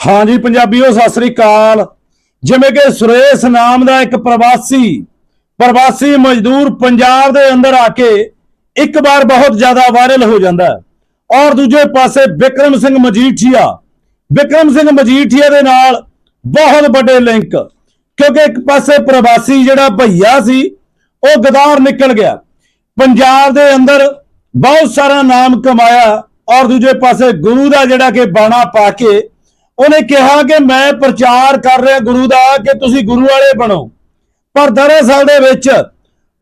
ਹਾਂਜੀ ਪੰਜਾਬੀਓ, ਸਤਿ ਸ੍ਰੀ ਅਕਾਲ। ਜਿਵੇਂ ਕਿ ਸੁਰੇਸ਼ ਨਾਮ ਦਾ ਇੱਕ ਪ੍ਰਵਾਸੀ ਪ੍ਰਵਾਸੀ ਮਜ਼ਦੂਰ ਪੰਜਾਬ ਦੇ ਅੰਦਰ ਆ ਕੇ ਇੱਕ ਵਾਰ ਬਹੁਤ ਜ਼ਿਆਦਾ ਵਾਇਰਲ ਹੋ ਜਾਂਦਾ ਔਰ ਦੂਜੇ ਪਾਸੇ ਵਿਕਰਮ ਸਿੰਘ ਮਜੀਠੀਆ, ਵਿਕਰਮ ਸਿੰਘ ਮਜੀਠੀਆ ਦੇ ਨਾਲ ਬਹੁਤ ਵੱਡੇ ਲਿੰਕ ਕਿਉਂਕਿ ਇੱਕ ਪਾਸੇ ਪ੍ਰਵਾਸੀ ਜਿਹੜਾ ਭਈਆ ਸੀ, ਉਹ ਗਦਾਰ ਨਿਕਲ ਗਿਆ। ਪੰਜਾਬ ਦੇ ਅੰਦਰ ਬਹੁਤ ਸਾਰਾ ਨਾਮ ਕਮਾਇਆ, ਔਰ ਦੂਜੇ ਪਾਸੇ ਗੁਰੂ ਦਾ ਜਿਹੜਾ ਕਿ ਬਾਣਾ ਪਾ ਕੇ ਉਹਨੇ ਕਿਹਾ ਕਿ ਮੈਂ ਪ੍ਰਚਾਰ ਕਰ ਰਿਹਾ ਗੁਰੂ ਦਾ ਕਿ ਤੁਸੀਂ ਗੁਰੂ ਵਾਲੇ ਬਣੋ। ਪਰ ਦਰਅਸਲ ਦੇ ਵਿੱਚ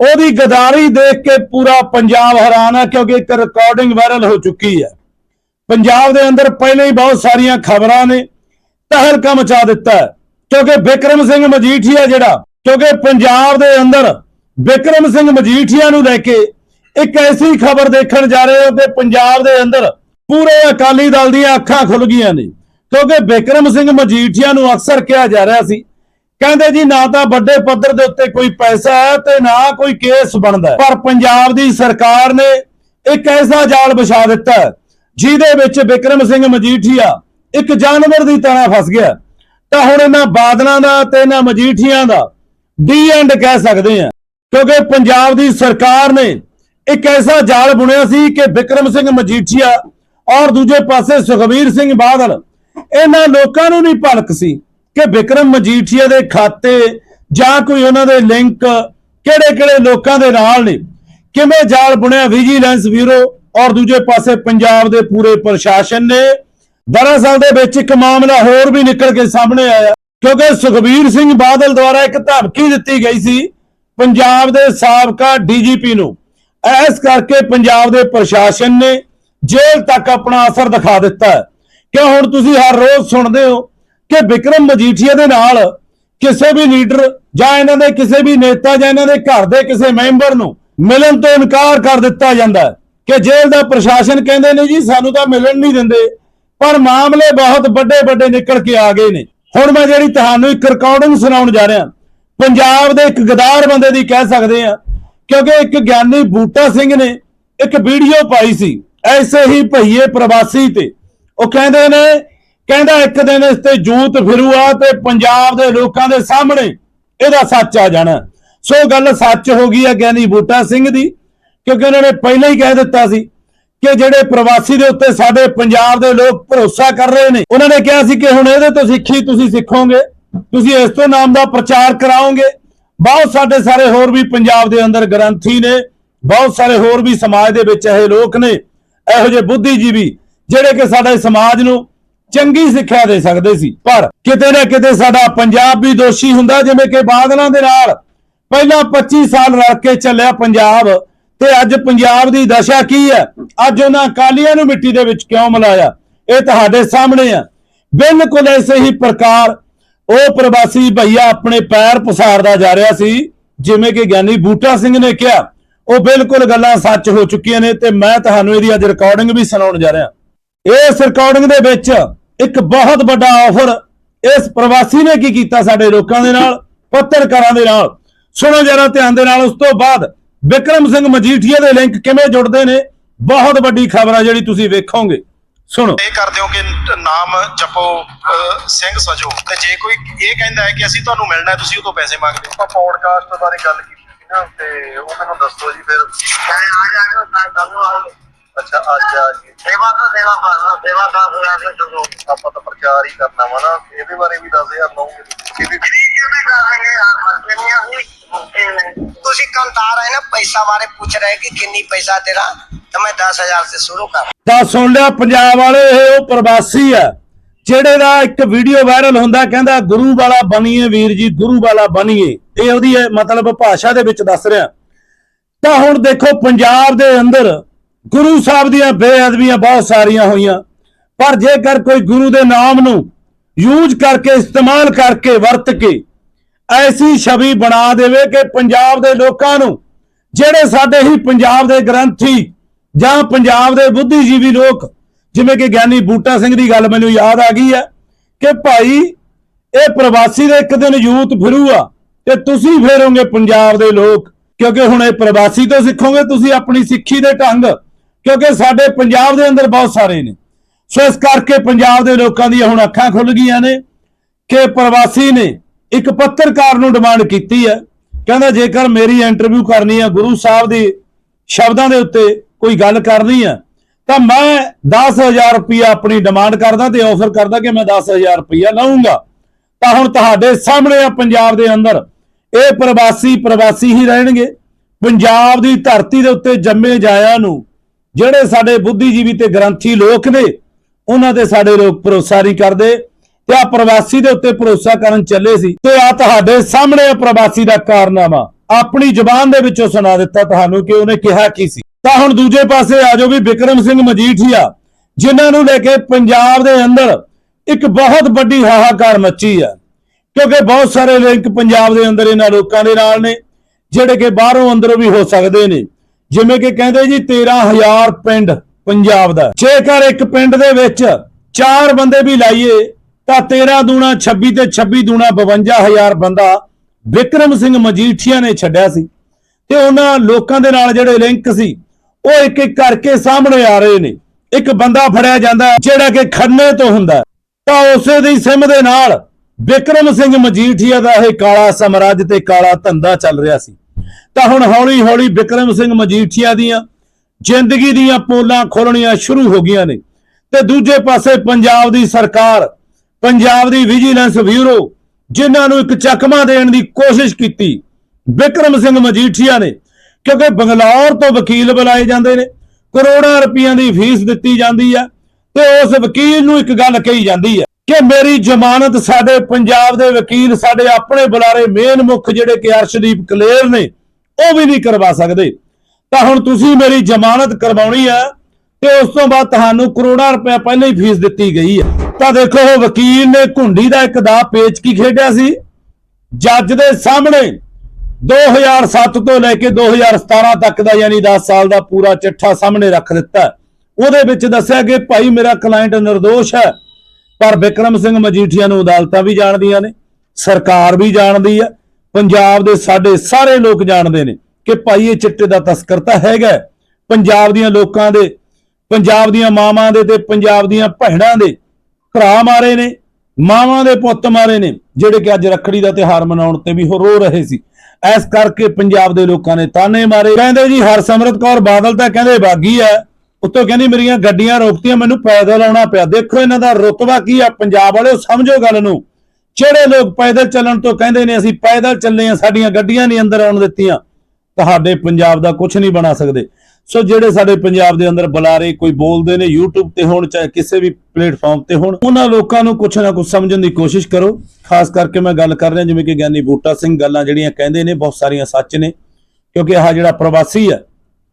ਉਹਦੀ ਗਦਾਰੀ ਦੇਖ ਕੇ ਪੂਰਾ ਪੰਜਾਬ ਹੈਰਾਨ ਹੈ ਕਿਉਂਕਿ ਇੱਕ ਰਿਕਾਰਡਿੰਗ ਵਾਇਰਲ ਹੋ ਚੁੱਕੀ ਹੈ। ਪੰਜਾਬ ਦੇ ਅੰਦਰ ਪਹਿਲਾਂ ਹੀ ਬਹੁਤ ਸਾਰੀਆਂ ਖਬਰਾਂ ਨੇ ਤਹਿਲਕਾ ਮਚਾ ਦਿੱਤਾ ਹੈ। ਕਿਉਂਕਿ ਵਿਕਰਮ ਸਿੰਘ ਮਜੀਠੀਆ ਜਿਹੜਾ, ਕਿਉਂਕਿ ਪੰਜਾਬ ਦੇ ਅੰਦਰ ਵਿਕਰਮ ਸਿੰਘ ਮਜੀਠੀਆ ਨੂੰ ਲੈ ਕੇ ਇੱਕ ਐਸੀ ਖਬਰ ਦੇਖਣ ਜਾ ਰਹੇ ਹੋ ਕਿ ਪੰਜਾਬ ਦੇ ਅੰਦਰ ਪੂਰੇ ਅਕਾਲੀ ਦਲ ਦੀਆਂ ਅੱਖਾਂ ਖੁੱਲ ਗਈਆਂ ਨੇ। ਕਿਉਂਕਿ ਬਿਕਰਮ ਸਿੰਘ ਮਜੀਠੀਆ ਨੂੰ ਅਕਸਰ ਕਿਹਾ ਜਾ ਰਿਹਾ ਸੀ, ਕਹਿੰਦੇ ਜੀ ਨਾ ਤਾਂ ਵੱਡੇ ਪੱਧਰ ਦੇ ਉੱਤੇ ਕੋਈ ਪੈਸਾ ਹੈ ਤੇ ਨਾ ਕੋਈ ਕੇਸ ਬਣਦਾ ਪਰ ਪੰਜਾਬ ਦੀ ਸਰਕਾਰ ਨੇ ਇੱਕ ਐਸਾ ਜਾਲ ਵਿਛਾ ਦਿੱਤਾ ਜਿਹਦੇ ਵਿੱਚ ਬਿਕਰਮ ਸਿੰਘ ਮਜੀਠੀਆ ਇੱਕ ਜਾਨਵਰ ਦੀ ਤਰ੍ਹਾਂ ਫਸ ਗਿਆ। ਤਾਂ ਹੁਣ ਇਹਨਾਂ ਬਾਦਲਾਂ ਦਾ ਤੇ ਇਹਨਾਂ ਮਜੀਠੀਆਂ ਦਾ ਡੀ ਐਂਡ ਕਹਿ ਸਕਦੇ ਆ ਕਿਉਂਕਿ ਪੰਜਾਬ ਦੀ ਸਰਕਾਰ ਨੇ ਇੱਕ ਐਸਾ ਜਾਲ ਬੁਣਿਆ ਸੀ ਕਿ ਬਿਕਰਮ ਸਿੰਘ ਮਜੀਠੀਆ ਔਰ ਦੂਜੇ ਪਾਸੇ ਸੁਖਬੀਰ ਸਿੰਘ ਬਾਦਲ ਇਹਨਾਂ ਲੋਕਾਂ ਨੂੰ ਨਹੀਂ ਭਲਕ ਸੀ ਕਿ ਵਿਕਰਮ ਮਜੀਠੀਆ ਦੇ ਖਾਤੇ ਜਾਂ ਕੋਈ ਉਹਨਾਂ ਦੇ ਲਿੰਕ ਕਿਹੜੇ ਕਿਹੜੇ ਲੋਕਾਂ ਦੇ ਨਾਲ ਨੇ? ਕਿਵੇਂ ਜਾਲ ਬੁਣਿਆ ਵਿਜੀਲੈਂਸ ਬਿਊਰੋ ਔਰ ਦੂਜੇ ਪਾਸੇ ਪੰਜਾਬ ਦੇ ਪੂਰੇ ਪ੍ਰਸ਼ਾਸਨ ਨੇ? ਦਰਅਸਲ ਦੇ ਵਿੱਚ ਇੱਕ ਮਾਮਲਾ ਹੋਰ ਵੀ ਨਿਕਲ ਕੇ ਸਾਹਮਣੇ ਆਇਆ, ਕਿਉਂਕਿ ਸੁਖਬੀਰ ਸਿੰਘ ਬਾਦਲ ਦੁਆਰਾ ਇੱਕ ਧਮਕੀ ਦਿੱਤੀ ਗਈ ਸੀ ਪੰਜਾਬ ਦੇ ਸਾਬਕਾ ਡੀਜੀਪੀ ਨੂੰ। ਇਸ ਕਰਕੇ ਪੰਜਾਬ ਦੇ ਪ੍ਰਸ਼ਾਸਨ ਨੇ ਜੇਲ੍ਹ ਤੱਕ ਆਪਣਾ ਅਸਰ ਦਿਖਾ ਦਿੱਤਾ ਕਿ ਹੁਣ ਤੁਸੀਂ ਹਰ ਰੋਜ਼ ਸੁਣਦੇ ਹੋ ਕਿ ਵਿਕਰਮ ਮਜੀਠੀਆ ਦੇ ਨਾਲ ਕਿਸੇ ਵੀ ਲੀਡਰ ਜਾਂ ਇਹਨਾਂ ਦੇ ਕਿਸੇ ਵੀ ਨੇਤਾ ਜਾਂ ਇਹਨਾਂ ਦੇ ਘਰ ਦੇ ਕਿਸੇ ਮੈਂਬਰ ਨੂੰ ਮਿਲਣ ਤੋਂ ਇਨਕਾਰ ਕਰ ਦਿੱਤਾ ਜਾਂਦਾ ਹੈ। ਕਿ ਜੇਲ੍ਹ ਦਾ ਪ੍ਰਸ਼ਾਸਨ ਕਹਿੰਦੇ ਨੇ ਜੀ, ਸਾਨੂੰ ਤਾਂ ਮਿਲਣ ਨਹੀਂ ਦਿੰਦੇ, ਪਰ ਮਾਮਲੇ ਬਹੁਤ ਵੱਡੇ ਵੱਡੇ ਨਿਕਲ ਕੇ ਆ ਗਏ ਨੇ। ਹੁਣ ਮੈਂ ਜਿਹੜੀ ਤੁਹਾਨੂੰ ਇੱਕ ਰਿਕਾਰਡਿੰਗ ਸੁਣਾਉਣ ਜਾ ਰਿਹਾ, ਪੰਜਾਬ ਦੇ ਇੱਕ ਗਦਾਰ ਬੰਦੇ ਦੀ ਕਹਿ ਸਕਦੇ ਆ ਕਿਉਂਕਿ ਇੱਕ ਗਿਆਨੀ ਬੂਟਾ ਸਿੰਘ ਨੇ ਇੱਕ ਵੀਡੀਓ ਪਾਈ ਸੀ, ਐਸੇ ਹੀ ਭਈਏ ਪ੍ਰਵਾਸੀ ਤੇ। ਉਹ ਕਹਿੰਦੇ ਨੇ, ਕਹਿੰਦਾ ਇੱਕ ਦਿਨ ਇਸ ਤੇ ਜੂਤ ਫਿਰੂਆ ਤੇ ਪੰਜਾਬ ਦੇ ਲੋਕਾਂ ਦੇ ਸਾਹਮਣੇ ਇਹਦਾ ਸੱਚ ਆ ਜਾਣਾ। ਸੋ ਗੱਲ ਸੱਚ ਹੋ ਗਈ ਹੈ ਗਿਆਨੀ ਬੂਟਾ ਸਿੰਘ ਦੀ, ਕਿਉਂਕਿ ਉਹਨਾਂ ਨੇ ਪਹਿਲਾਂ ਹੀ ਕਹਿ ਦਿੱਤਾ ਸੀ ਕਿ ਜਿਹੜੇ ਪ੍ਰਵਾਸੀ ਦੇ ਉੱਤੇ ਸਾਡੇ ਪੰਜਾਬ ਦੇ ਲੋਕ ਭਰੋਸਾ ਕਰ ਰਹੇ ਨੇ, ਉਹਨਾਂ ਨੇ ਕਿਹਾ ਸੀ ਕਿ ਹੁਣ ਇਹਦੇ ਤੋਂ ਸਿੱਖੀ ਤੁਸੀਂ ਸਿੱਖੋਗੇ, ਤੁਸੀਂ ਇਸ ਤੋਂ ਨਾਮ ਦਾ ਪ੍ਰਚਾਰ ਕਰਾਓਗੇ। ਬਹੁਤ ਸਾਡੇ ਸਾਰੇ ਹੋਰ ਵੀ ਪੰਜਾਬ ਦੇ ਅੰਦਰ ਗ੍ਰੰਥੀ ਨੇ, ਬਹੁਤ ਸਾਰੇ ਹੋਰ ਵੀ ਸਮਾਜ ਦੇ ਵਿੱਚ ਇਹ ਲੋਕ ਨੇ, ਇਹੋ ਜਿਹੇ ਬੁੱਧੀਜੀਵੀ ਜਿਹੜੇ ਕਿ ਸਾਡੇ ਸਮਾਜ ਨੂੰ ਚੰਗੀ ਸਿੱਖਿਆ ਦੇ ਸਕਦੇ ਸੀ। ਪਰ ਕਿਤੇ ਨਾ ਕਿਤੇ ਸਾਡਾ ਪੰਜਾਬ ਵੀ ਦੋਸ਼ੀ ਹੁੰਦਾ, ਜਿਵੇਂ ਕਿ ਬਾਦਲਾਂ ਦੇ ਨਾਲ ਪਹਿਲਾਂ 25 ਸਾਲ ਰਲ ਕੇ ਚੱਲਿਆ ਪੰਜਾਬ ਤੇ ਅੱਜ ਪੰਜਾਬ ਦੀ ਦਸ਼ਾ ਕੀ ਹੈ? ਅੱਜ ਉਹਨਾਂ ਅਕਾਲੀਆਂ ਨੂੰ ਮਿੱਟੀ ਦੇ ਵਿੱਚ ਕਿਉਂ ਮਿਲਾਇਆ? ਇਹ ਤੁਹਾਡੇ ਸਾਹਮਣੇ ਆ। ਬਿਲਕੁਲ ਐਸੇ ਹੀ ਪ੍ਰਕਾਰ ਉਹ ਪ੍ਰਵਾਸੀ ਭਈਆ ਆਪਣੇ ਪੈਰ ਪਸਾਰਦਾ ਜਾ ਰਿਹਾ ਸੀ, ਜਿਵੇਂ ਕਿ ਗਿਆਨੀ ਬੂਟਾ ਸਿੰਘ ਨੇ ਕਿਹਾ। ਉਹ ਬਿਲਕੁਲ ਗੱਲਾਂ ਸੱਚ ਹੋ ਚੁੱਕੀਆਂ ਨੇ ਤੇ ਮੈਂ ਤੁਹਾਨੂੰ ਇਹਦੀ ਅੱਜ ਰਿਕਾਰਡਿੰਗ ਵੀ ਸੁਣਾਉਣ ਜਾ ਰਿਹਾ। ਇਸ ਰਿਕਾਰਡਿੰਗ ਦੇ ਵਿੱਚ ਇੱਕ ਬਹੁਤ ਵੱਡਾ ਆਫਰ ਇਸ ਪ੍ਰਵਾਸੀ ਨੇ ਕੀ ਕੀਤਾ ਸਾਡੇ ਲੋਕਾਂ ਦੇ ਨਾਲ ਪੱਤਰਕਾਰਾਂ ਦੇ ਨਾਲ। ਸੁਣੋ ਜਰਾ ਧਿਆਨ ਦੇ ਨਾਲ ਉਸ ਤੋਂ ਬਾਅਦ ਵਿਕਰਮ ਸਿੰਘ ਮਜੀਠੀਆ ਦੇ ਲਿੰਕ ਕਿਵੇਂ ਜੁੜਦੇ ਨੇ ਬਹੁਤ ਵੱਡੀ ਖਬਰ ਆ ਜਿਹੜੀ ਤੁਸੀਂ ਵੇਖੋਗੇ। ਸੁਣੋ। ਇਹ ਕਰ ਦਿਓ ਕਿ ਨਾਮ ਜਪੋ ਸਿੰਘ ਸਜੋ। ਤੇ ਜੇ ਕੋਈ ਇਹ ਕਹਿੰਦਾ ਹੈ ਕਿ ਅਸੀਂ ਤੁਹਾਨੂੰ ਮਿਲਣਾ ਹੈ ਤੁਸੀਂ ਉਹ ਤੋਂ ਪੈਸੇ ਮੰਗਦੇ ਹੋ। ਆਪਾਂ ਪੋਡਕਾਸਟ ਬਾਰੇ ਗੱਲ ਕੀਤੀ ਸੀ ਨਾ ਤੇ ਉਹ ਮੈਨੂੰ ਦੱਸੋ ਜੀ ਫਿਰ ਮੈਂ ਆ ਜਾਗਾ ਤੁਹਾਨੂੰ ਆ ਅੱਛਾ ਅੱਜ ਆ ਜੀ ਸੇਵਾ ਤੋਂ ਸੇਵਾ ਕਰਨਾ ਸੇਵਾ ਦਾ ਹੋਇਆ ਤੇ ਜਦੋਂ ਆਪਾਂ ਤਾਂ ਪ੍ਰਚਾਰ ਹੀ ਸੁਣ ਲਿਆ ਪੰਜਾਬ ਵਾਲੇ ਇਹ ਉਹ ਪ੍ਰਵਾਸੀ ਆ ਜਿਹੜੇ ਦਾ ਇੱਕ ਵੀਡੀਓ ਵਾਇਰਲ ਹੁੰਦਾ ਕਹਿੰਦਾ ਗੁਰੂ ਵਾਲਾ ਬਣੀਏ ਵੀਰ ਜੀ ਗੁਰੂ ਵਾਲਾ ਬਣੀਏ। ਇਹ ਉਹਦੀ ਮਤਲਬ ਭਾਸ਼ਾ ਦੇ ਵਿੱਚ ਦੱਸ ਰਿਹਾ। ਤਾਂ ਹੁਣ ਦੇਖੋ ਪੰਜਾਬ ਦੇ ਅੰਦਰ ਗੁਰੂ ਸਾਹਿਬ ਦੀਆਂ ਬੇਅਦਬੀਆਂ ਬਹੁਤ ਸਾਰੀਆਂ ਹੋਈਆਂ। ਪਰ ਜੇਕਰ ਕੋਈ ਗੁਰੂ ਦੇ ਨਾਮ ਨੂੰ ਯੂਜ਼ ਕਰਕੇ, ਇਸਤੇਮਾਲ ਕਰਕੇ ਵਰਤ ਕੇ ਐਸੀ ਛਵੀ ਬਣਾ ਦੇਵੇ ਕਿ ਪੰਜਾਬ ਦੇ ਲੋਕਾਂ ਨੂੰ, ਜਿਹੜੇ ਸਾਡੇ ਹੀ ਪੰਜਾਬ ਦੇ ਗ੍ਰੰਥੀ ਜਾਂ ਪੰਜਾਬ ਦੇ ਬੁੱਧੀਜੀਵੀ ਲੋਕ, ਜਿਵੇਂ ਕਿ ਗਿਆਨੀ ਬੂਟਾ ਸਿੰਘ ਦੀ ਗੱਲ ਮੈਨੂੰ ਯਾਦ ਆ ਗਈ ਹੈ ਕਿ ਭਾਈ, ਇਹ ਪ੍ਰਵਾਸੀ ਦੇ ਇੱਕ ਦਿਨ ਯੂਥ ਫਿਰੂਗਾ ਤੇ ਤੁਸੀਂ ਫੇਰੋਗੇ ਪੰਜਾਬ ਦੇ ਲੋਕ, ਕਿਉਂਕਿ ਹੁਣ ਇਹ ਪ੍ਰਵਾਸੀ ਤੋਂ ਸਿੱਖੋਗੇ, ਤੁਸੀਂ ਆਪਣੀ ਸਿੱਖੀ ਦੇ ਢੰਗ ਕਿਉਂਕਿ ਸਾਡੇ ਪੰਜਾਬ ਦੇ ਅੰਦਰ ਬਹੁਤ ਸਾਰੇ ਨੇ। ਸੋ ਇਸ ਕਰਕੇ ਪੰਜਾਬ ਦੇ ਲੋਕਾਂ ਦੀਆਂ ਹੁਣ ਅੱਖਾਂ ਖੁੱਲ ਗਈਆਂ ਨੇ ਕਿ ਪ੍ਰਵਾਸੀ ਨੇ ਇੱਕ ਪੱਤਰਕਾਰ ਨੂੰ ਡਿਮਾਂਡ ਕੀਤੀ ਹੈ। ਕਹਿੰਦਾ, ਜੇਕਰ ਮੇਰੀ ਇੰਟਰਵਿਊ ਕਰਨੀ ਹੈ, ਗੁਰੂ ਸਾਹਿਬ ਦੇ ਸ਼ਬਦਾਂ ਦੇ ਉੱਤੇ ਕੋਈ ਗੱਲ ਕਰਨੀ ਹੈ, ਤਾਂ ਮੈਂ 10000 ਰੁਪਇਆ ਆਪਣੀ ਡਿਮਾਂਡ ਕਰਦਾ ਤੇ ਆਫਰ ਕਰਦਾ ਕਿ ਮੈਂ 10000 ਰੁਪਇਆ ਲਵਾਂਗਾ ਤਾਂ ਹੁਣ ਤੁਹਾਡੇ ਸਾਹਮਣੇ ਆ ਪੰਜਾਬ ਦੇ ਅੰਦਰ। ਇਹ ਪ੍ਰਵਾਸੀ ਪ੍ਰਵਾਸੀ ਹੀ ਰਹਿਣਗੇ। ਪੰਜਾਬ ਦੀ ਧਰਤੀ ਦੇ ਉੱਤੇ ਜੰਮੇ ਜਾਇਆ ਨੂੰ ਜਿਹੜੇ ਸਾਡੇ ਬੁੱਧੀਜੀਵੀ ਤੇ ਗ੍ਰੰਥੀ ਲੋਕ ਨੇ, ਉਹਨਾਂ ਤੇ ਸਾਡੇ ਲੋਕ ਭਰੋਸਾ ਨਹੀਂ ਕਰਦੇ ਤੇ ਆ ਪ੍ਰਵਾਸੀ ਦੇ ਉੱਤੇ ਭਰੋਸਾ ਕਰਨ ਚੱਲੇ ਸੀ ਤੇ ਆ ਤੁਹਾਡੇ ਸਾਹਮਣੇ ਪ੍ਰਵਾਸੀ ਦਾ ਕਾਰਨਾਮਾ ਆਪਣੀ ਜ਼ੁਬਾਨ ਦੇ ਵਿੱਚੋਂ ਸੁਣਾ ਦਿੱਤਾ ਤੁਹਾਨੂੰ ਕਿ ਉਹਨੇ ਕਿਹਾ ਕੀ ਸੀ। ਤਾਂ ਹੁਣ ਦੂਜੇ ਪਾਸੇ ਆ ਜਾਓ ਵੀ ਵਿਕਰਮ ਸਿੰਘ ਮਜੀਠੀਆ ਜਿਨ੍ਹਾਂ ਨੂੰ ਲੈ ਕੇ ਪੰਜਾਬ ਦੇ ਅੰਦਰ ਇੱਕ ਬਹੁਤ ਵੱਡੀ ਹਾਹਾਕਾਰ ਮੱਚੀ ਆ, ਕਿਉਂਕਿ ਬਹੁਤ ਸਾਰੇ ਲਿੰਕ ਪੰਜਾਬ ਦੇ ਅੰਦਰ ਇਹਨਾਂ ਲੋਕਾਂ ਦੇ ਨਾਲ ਨੇ, ਜਿਹੜੇ ਕਿ ਬਾਹਰੋਂ ਅੰਦਰੋਂ ਵੀ ਹੋ ਸਕਦੇ ਨੇ। ਜਿਵੇਂ ਕਿ ਕਹਿੰਦੇ ਜੀ 13000 ਪਿੰਡ ਪੰਜਾਬ ਦਾ। ਜੇਕਰ ਇੱਕ ਪਿੰਡ ਦੇ ਵਿੱਚ ਚਾਰ ਬੰਦੇ ਵੀ ਲਾਈਏ, ਤਾਂ 13 ਦੂਣਾ 26 ਤੇ 26 ਦੂਣਾ 52000 ਬੰਦਾ ਵਿਕਰਮ ਸਿੰਘ ਮਜੀਠੀਆ ਨੇ ਛੱਡਿਆ ਸੀ। ਤੇ ਉਹਨਾਂ ਲੋਕਾਂ ਦੇ ਨਾਲ ਜਿਹੜੇ ਲਿੰਕ ਸੀ, ਉਹ ਇੱਕ ਇੱਕ ਕਰਕੇ ਸਾਹਮਣੇ ਆ ਰਹੇ ਨੇ। ਇੱਕ ਬੰਦਾ ਫੜਿਆ ਜਾਂਦਾ ਜਿਹੜਾ ਕਿ ਖੰਨੇ ਤੋਂ ਹੁੰਦਾ ਤਾਂ ਉਸੇ ਦੀ ਸਿਮ ਦੇ ਨਾਲ ਵਿਕਰਮ ਸਿੰਘ ਮਜੀਠੀਆ ਦਾ ਇਹ ਕਾਲਾ ਸਮਰਾਜ ਤੇ ਕਾਲਾ ਧੰਦਾ ਚੱਲ ਰਿਹਾ ਸੀ। ਤਾਂ ਹੁਣ ਹੌਲੀ ਹੌਲੀ ਵਿਕਰਮ ਸਿੰਘ ਮਜੀਠੀਆ ਦੀਆਂ ਜ਼ਿੰਦਗੀ ਦੀਆਂ ਪੋਲਾਂ ਖੋਲਣੀਆਂ ਸ਼ੁਰੂ ਹੋ ਗਈਆਂ ਨੇ। ਤੇ ਦੂਜੇ ਪਾਸੇ ਪੰਜਾਬ ਦੀ ਸਰਕਾਰ, ਪੰਜਾਬ ਦੀ ਵਿਜੀਲੈਂਸ ਬਿਊਰੋ ਜਿਨ੍ਹਾਂ ਨੂੰ ਇੱਕ ਚਕਮਾ ਦੇਣ ਦੀ ਕੋਸ਼ਿਸ਼ ਕੀਤੀ, ਵਿਕਰਮ ਸਿੰਘ ਮਜੀਠੀਆ ਨੇ, ਕਿਉਂਕਿ ਬੰਗਲੌਰ ਤੋਂ ਵਕੀਲ ਬੁਲਾਏ ਜਾਂਦੇ ਨੇ, ਕਰੋੜਾਂ ਰੁਪਈਆਂ ਦੀ ਫੀਸ ਦਿੱਤੀ ਜਾਂਦੀ ਹੈ ਤੇ ਉਸ ਵਕੀਲ ਨੂੰ ਇੱਕ ਗੱਲ ਕਹੀ ਜਾਂਦੀ ਹੈ ਕਿ ਮੇਰੀ ਜ਼ਮਾਨਤ ਸਾਡੇ ਪੰਜਾਬ ਦੇ ਵਕੀਲ, ਸਾਡੇ ਆਪਣੇ ਬੁਲਾਰੇ ਮੇਨ ਮੁੱਖ ਜਿਹੜੇ ਕਿ ਅਰਸ਼ਦੀਪ ਕਲੇਰ ਨੇ ਉਹ ਵੀ ਨਹੀਂ ਕਰਵਾ ਸਕਦੇ। ਤਾਂ ਹੁਣ ਤੁਸੀਂ ਮੇਰੀ ਜ਼ਮਾਨਤ ਕਰਵਾਉਣੀ ਹੈ ਤੇ ਉਸ ਤੋਂ ਬਾਅਦ ਤੁਹਾਨੂੰ ਕਰੋੜਾਂ ਰੁਪਏ ਪਹਿਲਾਂ ਹੀ ਫੀਸ ਦਿੱਤੀ ਗਈ ਹੈ। ਤਾਂ ਦੇਖੋ ਉਹ ਵਕੀਲ ਨੇ ਘੁੰਡੀ ਦਾ ਇੱਕ ਦਾ ਪੇਚ ਕੀ ਖੇਡਿਆ ਸੀ? ਜੱਜ ਦੇ ਸਾਹਮਣੇ 2007 ਤੋਂ ਲੈ ਕੇ 2017 ਤੱਕ ਦਾ ਯਾਨੀ 10 ਸਾਲ ਦਾ ਪੂਰਾ ਚਿੱਠਾ ਸਾਹਮਣੇ ਰੱਖ ਦਿੱਤਾ ਉਹਦੇ ਵਿੱਚ ਦੱਸਿਆ ਕਿ ਭਾਈ ਮੇਰਾ ਕਲਾਇੰਟ નિર્ਦੋਸ਼ ਹੈ, ਪਰ ਵਿਕਰਮ ਸਿੰਘ ਮਜੀਠੀਆ ਨੂੰ ਅਦਾਲਤਾਂ ਵੀ ਜਾਣਦੀਆਂ ਨੇ, ਸਰਕਾਰ ਵੀ ਜਾਣਦੀ ਹੈ। ਪੰਜਾਬ ਦੇ ਸਾਡੇ ਸਾਰੇ ਲੋਕ ਜਾਣਦੇ ਨੇ ਕਿ ਭਾਈ ਇਹ ਚਿੱਟੇ ਦਾ ਤਸਕਰ ਤਾਂ ਹੈਗਾ ਪੰਜਾਬ ਦੀਆਂ ਲੋਕਾਂ ਦੇ, ਪੰਜਾਬ ਦੀਆਂ ਮਾਵਾਂ ਦੇ ਤੇ ਪੰਜਾਬ ਦੀਆਂ ਭੈਣਾਂ ਦੇ ਭਰਾ ਮਾਰੇ ਨੇ, ਮਾਵਾਂ ਦੇ ਪੁੱਤ ਮਾਰੇ ਨੇ, ਜਿਹੜੇ ਕਿ ਅੱਜ ਰੱਖੜੀ ਦਾ ਤਿਹਾਰ ਮਨਾਉਣ ਤੇ ਵੀ ਉਹ ਰੋ ਰਹੇ ਸੀ। ਇਸ ਕਰਕੇ ਪੰਜਾਬ ਦੇ ਲੋਕਾਂ ਨੇ ਤਾਨੇ ਮਾਰੇ। ਕਹਿੰਦੇ ਜੀ ਹਰਸਿਮਰਤ ਕੌਰ ਬਾਦਲ ਤਾਂ ਕਹਿੰਦੇ ਬਾਗੀ ਹੈ। ਉੱਤੋਂ ਕਹਿੰਦੀ ਮੇਰੀਆਂ ਗੱਡੀਆਂ ਰੋਕਤੀਆਂ, ਮੈਨੂੰ ਪੈਦਲ ਆਉਣਾ ਪਿਆ। ਦੇਖੋ ਇਹਨਾਂ ਦਾ ਰੁਤਬਾ ਕੀ ਆ, ਪੰਜਾਬ ਵਾਲਿਓ ਸਮਝੋ ਗੱਲ ਨੂੰ। ਜਿਹੜੇ ਲੋਕ ਪੈਦਲ ਚੱਲਣ ਤੋਂ ਕਹਿੰਦੇ ਨੇ, ਅਸੀਂ ਪੈਦਲ ਚੱਲੇ ਆ ਸਾਡੀਆਂ ਗੱਡੀਆਂ ਨਹੀਂ ਅੰਦਰ ਆਉਣ ਦਿੱਤੀਆਂ, ਤੁਹਾਡੇ ਪੰਜਾਬ ਦਾ ਕੁਝ ਨਹੀਂ ਬਣਾ ਸਕਦੇ। ਸੋ ਜਿਹੜੇ ਸਾਡੇ ਪੰਜਾਬ ਦੇ ਅੰਦਰ ਬੁਲਾਰੇ ਕੋਈ ਬੋਲਦੇ ਨੇ, YouTube ਤੇ ਹੋਣ, ਚਾਹੇ ਕਿਸੇ ਵੀ ਪਲੇਟਫਾਰਮ ਤੇ ਹੋਣ, ਉਹਨਾਂ ਲੋਕਾਂ ਨੂੰ ਕੁਝ ਨਾ ਕੁਝ ਸਮਝਣ ਦੀ ਕੋਸ਼ਿਸ਼ ਕਰੋ। ਖਾਸ ਕਰਕੇ ਮੈਂ ਗੱਲ ਕਰ ਰਿਹਾ, ਜਿਵੇਂ ਕਿ ਗਿਆਨੀ ਬੂਟਾ ਸਿੰਘ ਗੱਲਾਂ ਜਿਹੜੀਆਂ ਕਹਿੰਦੇ ਨੇ, ਬਹੁਤ ਸਾਰੀਆਂ ਸੱਚ ਨੇ, ਕਿਉਂਕਿ ਆਹ ਜਿਹੜਾ ਪ੍ਰਵਾਸੀ ਹੈ,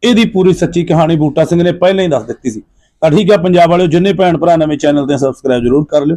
ਇਹਦੀ ਪੂਰੀ ਸੱਚੀ ਕਹਾਣੀ ਬੂਟਾ ਸਿੰਘ ਨੇ ਪਹਿਲਾਂ ਹੀ ਦੱਸ ਦਿੱਤੀ ਸੀ। ਤਾਂ ਠੀਕ ਹੈ, ਪੰਜਾਬ ਵਾਲਿਓ, ਜਿੰਨੇ ਭੈਣ ਭਰਾ ਨਵੇਂ ਚੈਨਲ ਤੇ ਸਬਸਕ੍ਰਾਈਬ ਜ਼ਰੂਰ ਕਰ ਲਿਓ।